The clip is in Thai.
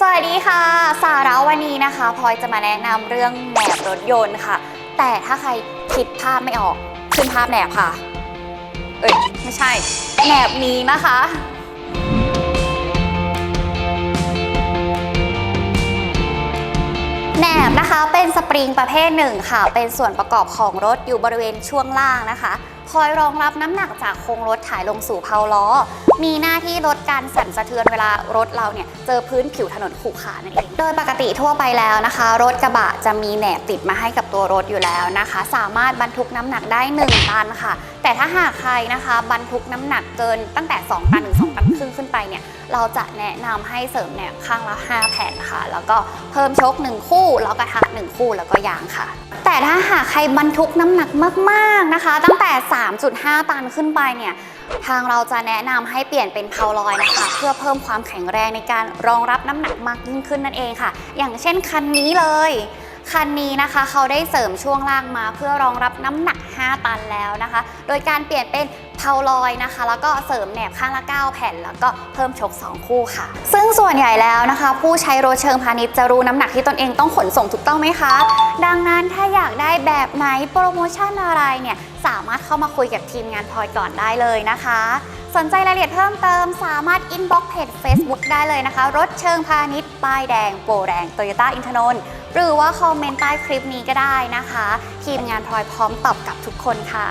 สวัสดีค่ะ สาระวันนี้นะคะพลอยจะมาแนะนำเรื่องแหนบรถยนต์ค่ะ แต่ถ้าใครคิดภาพไม่ออก ขึ้นภาพแหนบค่ะ เอ้ยไม่ใช่แหนบนี้นะคะ แหนบนะคะเป็นสปริงประเภทหนึ่งค่ะ เป็นส่วนประกอบของรถอยู่บริเวณช่วงล่างนะคะ คอยรองรับน้ำหนักจากโครงรถถ่ายลงสู่เพาล้อ มีหน้าที่ลดการสั่นสะเทือนเวลารถเราเนี่ยเจอพื้นผิวถนนขรุขระนั่นเอง โดยปกติทั่วไปแล้วนะคะ รถกระบะจะมีแหนบติดมาให้กับตัวรถอยู่แล้วนะคะ สามารถบรรทุกน้ำหนักได้ 1 ตันค่ะ แต่ถ้าหากใครนะคะ บรรทุกน้ำหนักเกินตั้งแต่ 2 ตันถึง2ตันถึง ไปเนี่ยเราจะแนะนำให้เสริมแหนบข้างละ 5 แผ่นค่ะ แล้วก็เพิ่มชก 1 คู่ แล้วกระทะ 1 คู่แล้วก็ยางค่ะ แต่ถ้าหากใครบรรทุกน้ำหนักมากๆนะคะ ตั้งแต่ 3.5 ตันขึ้นไปเนี่ยทางเราจะแนะนำให้เปลี่ยนเป็นเพาลอยนะคะ เพื่อเพิ่มความแข็งแรงในการรองรับน้ำหนักมากยิ่งขึ้นนั่นเองค่ะ อย่างเช่นคันนี้เลยคันนี้นะคะเขาได้เสริมช่วงล่างมาเพื่อรองรับน้ำหนัก 5 ตันแล้วนะคะ โดยการเปลี่ยนเป็น เพาลอยนะคะ แล้วก็เสริมแหนบข้างละ 9 แผ่น แล้วก็เพิ่มชก 2 คู่ค่ะ ซึ่งส่วนใหญ่แล้วนะคะ ผู้ใช้รถเชิงพาณิชย์จะรู้น้ำหนักที่ตนเองต้องขนส่งถูกต้องไหมคะ ดังนั้นถ้าอยากได้แบบไหนโปรโมชั่นอะไรเนี่ยสามารถเข้ามาคุยกับทีมงานพลอยก่อนได้เลยนะคะ สนใจรายละเอียดเพิ่มเติม สามารถอินบ็อกเพจ Facebook ได้เลยนะคะ รถเชิงพาณิชย์ป้ายแดงโปรแดงโตโยต้าอินทนนท์หรือว่าคอมเมนต์ใต้คลิปนี้ก็ได้นะคะ ทีมงานพลอยพร้อมตอบกับทุกคนค่ะ